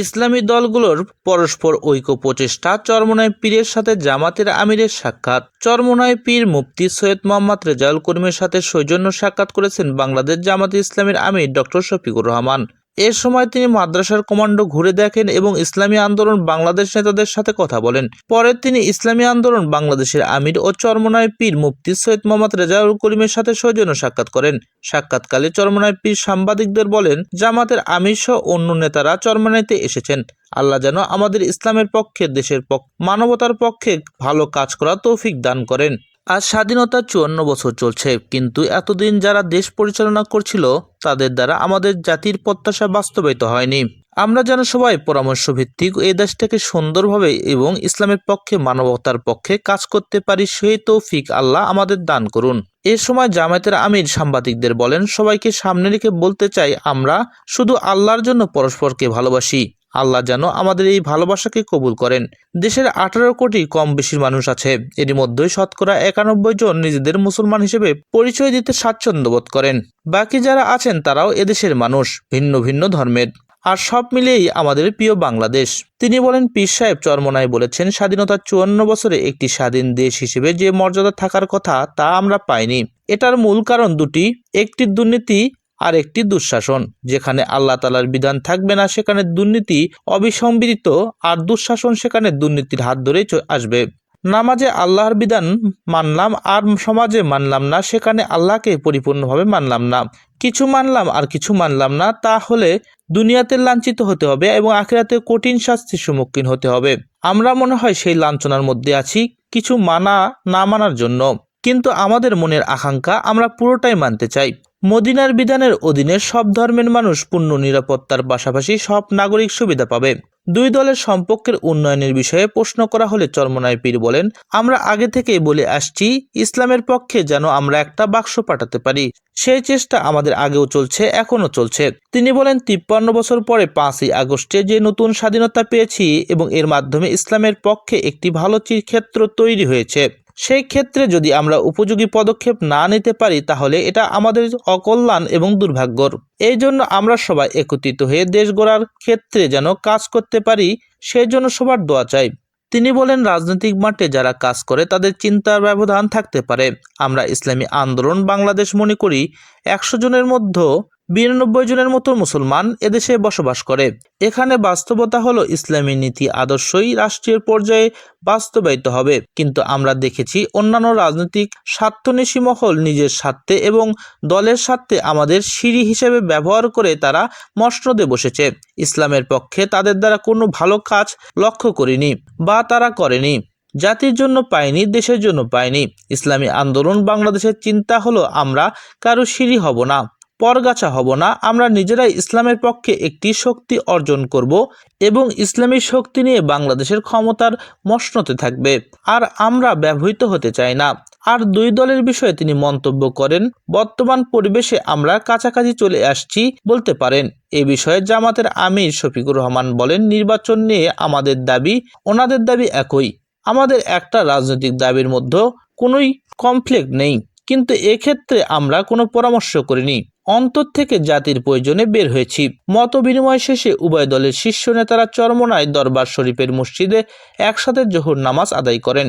ইসলামী দলগুলোর পরস্পর ঐক্য প্রচেষ্টা চরমনায় পীরের সাথে জামাতের আমিরের সাক্ষাৎ। চরমনায় পীর মুফতি সৈয়দ মোহাম্মদ রেজাউল করিমের সাথে সৌজন্য সাক্ষাৎ করেছেন বাংলাদেশ জামাত ইসলামের আমির ডক্টর শফিকুর রহমান। এ সময় তিনি মাদ্রাসার কমান্ডো ঘুরে দেখেন এবং ইসলামী আন্দোলন বাংলাদেশ নেতাদের সাথে কথা বলেন। পরে তিনি ইসলামী আন্দোলন বাংলাদেশের আমির ও চরমনায় পীর মুফতি সৈয়দ মোহাম্মদ রেজাউল করিমের সাথে সৌজন্য সাক্ষাৎ করেন। সাক্ষাৎকালে চরমনায় পীর সাংবাদিকদের বলেন, জামাতের আমির সহ অন্য নেতারা চরমনাইতে এসেছেন। আল্লাহ যেন আমাদের ইসলামের পক্ষে, দেশের পক্ষ, মানবতার পক্ষে ভালো কাজ করা তৌফিক দান করেন। আজ স্বাধীনতা চুয়ান্ন বছর চলছে, কিন্তু এতদিন যারা দেশ পরিচালনা করছিল, তাদের দ্বারা আমাদের জাতির প্রত্যাশা বাস্তবায়িত হয়নি। আমরা যেন সবাই পরামর্শ ভিত্তিক এই দেশটাকে সুন্দরভাবে এবং ইসলামের পক্ষে, মানবতার পক্ষে কাজ করতে পারি, সেই তৌফিক আল্লাহ আমাদের দান করুন। এ সময় জামায়াতের আমির সাংবাদিকদের বলেন, সবাইকে সামনে রেখে বলতে চাই, আমরা শুধু আল্লাহর জন্য পরস্পরকে ভালোবাসি। আল্লাহ যেন আমাদের এই ভালোবাসাকে কবুল করেন। দেশের আঠারো কোটি কম বেশির মানুষ আছে। এর মধ্যেই শতকরা একানব্বই জন নিজেদের মুসলমান হিসেবে পরিচয় দিতে স্বাচ্ছন্দ্য বোধ করেন। বাকি যারা আছেন তারাও এদেশের মানুষ, ভিন্ন ভিন্ন ধর্মের। আর সব মিলিয়েই আমাদের প্রিয় বাংলাদেশ। তিনি বলেন, পীর সাহেব চরমনায় বলেছেন, স্বাধীনতার চুয়ান্ন বছরে একটি স্বাধীন দেশ হিসেবে যে মর্যাদা থাকার কথা তা আমরা পাইনি। এটার মূল কারণ দুটি। একটি দুর্নীতি আর একটি দুঃশাসন, যেখানে আল্লাহ তালার বিধান থাকবে না, সেখানে দুর্নীতি অবিসংবিদিত, আর দুঃশাসন সেখানে দুর্নীতির হাত ধরেই আসবে। নামাজে আল্লাহর বিধান মানলাম, আর সমাজে মানলাম না, সেখানে আল্লাহকে পরিপূর্ণভাবে মানলাম না। কিছু মানলাম আর কিছু মানলাম না, তাহলে দুনিয়াতে লাঞ্ছিত হতে হবে এবং আখেরাতে কঠিন শাস্তির সম্মুখীন হতে হবে। আমরা মনে হয় সেই লাঞ্ছনার মধ্যে আছি, কিছু মানা না মানার জন্য। কিন্তু আমাদের মনের আকাঙ্ক্ষা আমরা পুরোটাই মানতে চাই। মদিনার বিধানের অধীনে সব ধর্মের মানুষ পূর্ণ নিরাপত্তার পাশাপাশি সব নাগরিক সুবিধা পাবে। দুই দলের সম্পর্কের উন্নয়নের বিষয়ে প্রশ্ন করা হলে চরমনায় পীর বলেন, আমরা আগে থেকেই বলে আসছি, ইসলামের পক্ষে যেন আমরা একটা বাক্স পাঠাতে পারি। সেই চেষ্টা আমাদের আগেও চলছে, এখনও চলছে। তিনি বলেন, তিপ্পান্ন বছর পরে পাঁচই আগস্টে যে নতুন স্বাধীনতা পেয়েছি এবং এর মাধ্যমে ইসলামের পক্ষে একটি ভালো ক্ষেত্র তৈরি হয়েছে। সেই ক্ষেত্রে যদি আমরা উপযোগী পদক্ষেপ না নিতে পারি, তাহলে এটা আমাদের অকল্যাণ এবং দুর্ভাগ্যর। এই জন্য আমরা সবাই একত্রিত হয়ে দেশ গড়ার ক্ষেত্রে যেন কাজ করতে পারি, সেই জন্য সবার দোয়া চাই। তিনি বলেন, রাজনৈতিক মাঠে যারা কাজ করে, তাদের চিন্তার ব্যবধান থাকতে পারে। আমরা ইসলামী আন্দোলন বাংলাদেশ মনে করি, একশো জনের মধ্যে বিরানব্বই জনের মতো মুসলমান এদেশে বসবাস করে। এখানে বাস্তবতা হলো ইসলামী নীতি আদর্শই রাষ্ট্রীয় পর্যায়ে বাস্তবায়িত হবে। কিন্তু আমরা দেখেছি অন্যান্য রাজনৈতিক স্বার্থন্বেষী মহল নিজের স্বার্থে এবং দলের স্বার্থে আমাদের সিঁড়ি হিসেবে ব্যবহার করে তারা মসনদে বসেছে। ইসলামের পক্ষে তাদের দ্বারা কোনো ভালো কাজ লক্ষ্য করিনি বা তারা করেনি। জাতির জন্য পায়নি, দেশের জন্য পায়নি। ইসলামী আন্দোলন বাংলাদেশের চিন্তা হলো, আমরা কারও সিঁড়ি হব না। পরগাছা হব না, আমরা নিজেরাই ইসলামের পক্ষে একটি শক্তি অর্জন করব এবং ইসলামী শক্তি নিয়ে বাংলাদেশের ক্ষমতার মসনতে থাকবে। আর আমরা ব্যবহৃত হতে চাই না। আর দুই দলের বিষয়ে তিনি মন্তব্য করেন, বর্তমান পরিবেশে আমরা কাছাকাছি চলে আসছি বলতে পারেন। এ বিষয়ে জামাতের আমির শফিকুর রহমান বলেন, নির্বাচন নিয়ে আমাদের দাবি, ওনাদের দাবি একই। আমাদের একটা রাজনৈতিক দাবির মধ্যে কোনোই কমপ্লেক্ট নেই। কিন্তু এক্ষেত্রে আমরা কোনো পরামর্শ করিনি। অন্তর থেকে জাতির প্রয়োজনে বের হয়েছি। মত বিনিময় শেষে উভয় দলের শীর্ষ নেতারা চরমনায় দরবার শরীফের মসজিদে একসাথে জোহর নামাজ আদায় করেন।